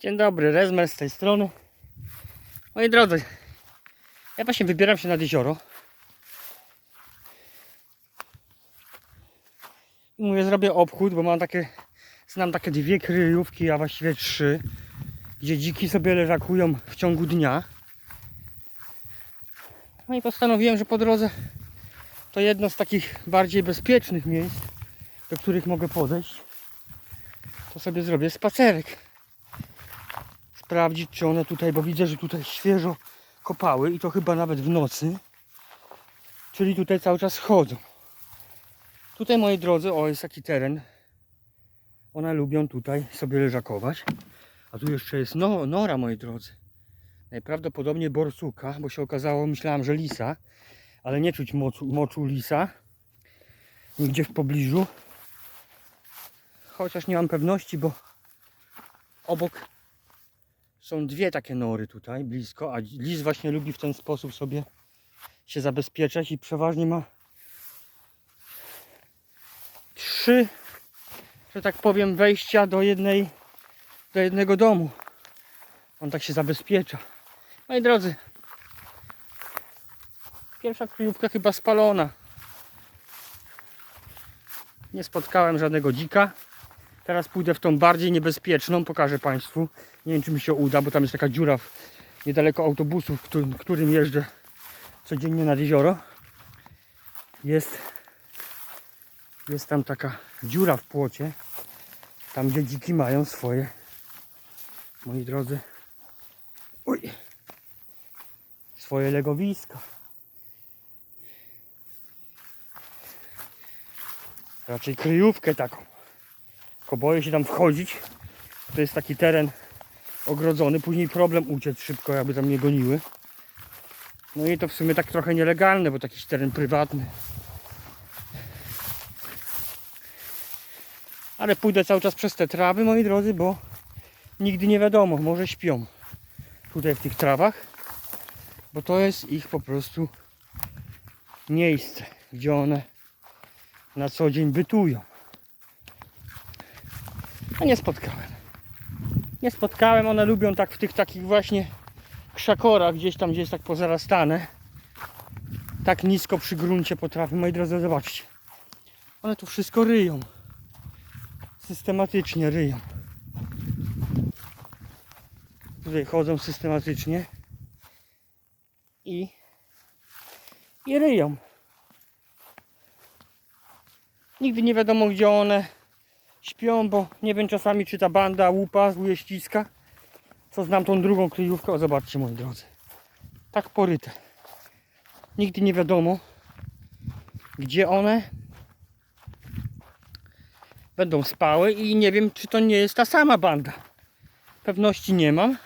Dzień dobry, Rezmer z tej strony. Moi drodzy, ja właśnie wybieram się nad jezioro. I mówię, zrobię obchód, bo mam takie, znam takie dwie kryjówki, a właściwie trzy, gdzie dziki sobie leżakują w ciągu dnia. No i postanowiłem, że po drodze to jedno z takich bardziej bezpiecznych miejsc, do których mogę podejść. To sobie zrobię spacerek sprawdzić, czy one tutaj, bo widzę, że tutaj świeżo kopały i to chyba nawet w nocy. Czyli tutaj cały czas chodzą. Tutaj, moi drodzy, o, jest taki teren. One lubią tutaj sobie leżakować. A tu jeszcze jest no, nora, moi drodzy. Najprawdopodobniej borsuka, bo się okazało, myślałem, że lisa, ale nie czuć moczu, moczu lisa. Nigdzie w pobliżu. Chociaż nie mam pewności, bo obok są dwie takie nory tutaj blisko, a lis właśnie lubi w ten sposób sobie się zabezpieczać i przeważnie ma trzy, że tak powiem, wejścia do jednej, do jednego domu. On tak się zabezpiecza. Moi drodzy, pierwsza kryjówka chyba spalona. Nie spotkałem żadnego dzika. Teraz pójdę w tą bardziej niebezpieczną, pokażę Państwu. Nie wiem, czy mi się uda, bo tam jest taka dziura w, niedaleko autobusu, w którym, którym jeżdżę codziennie nad jezioro. Jest, jest tam taka dziura w płocie, tam gdzie dziki mają swoje, moi drodzy, uj, swoje legowiska. Raczej kryjówkę taką. Boję się tam wchodzić. To jest taki teren ogrodzony. Później problem uciec szybko, jakby tam nie goniły. No i to w sumie tak trochę nielegalne, bo to teren prywatny. Ale pójdę cały czas przez te trawy, moi drodzy, bo nigdy nie wiadomo, może śpią tutaj w tych trawach, bo to jest ich po prostu miejsce, gdzie one na co dzień bytują. A nie spotkałem. Nie spotkałem, one lubią tak w tych takich właśnie krzakorach, gdzieś tam, gdzie jest tak pozarastane. Tak nisko przy gruncie potrafią. Moi drodzy, zobaczcie. One tu wszystko ryją. Systematycznie ryją. Tutaj chodzą systematycznie. I, i ryją. Nigdy nie wiadomo, gdzie one śpią, bo nie wiem czasami czy ta banda łupa, złuje ściska. Co znam tą drugą kryjówkę. O zobaczcie moi drodzy. Tak poryte. Nigdy nie wiadomo gdzie one będą spały i nie wiem czy to nie jest ta sama banda. Pewności nie mam.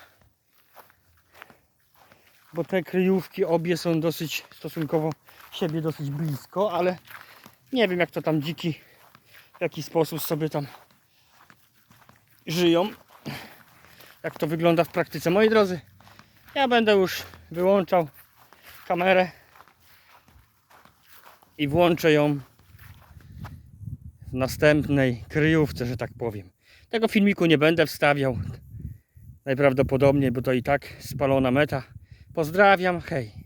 Bo te kryjówki obie są dosyć stosunkowo siebie dosyć blisko, ale nie wiem jak to tam dziki w jaki sposób sobie tam żyją. Jak to wygląda w praktyce. Moi drodzy, ja będę już wyłączał kamerę i włączę ją w następnej kryjówce, że tak powiem. Tego filmiku nie będę wstawiał. Najprawdopodobniej, bo to i tak spalona meta. Pozdrawiam, hej.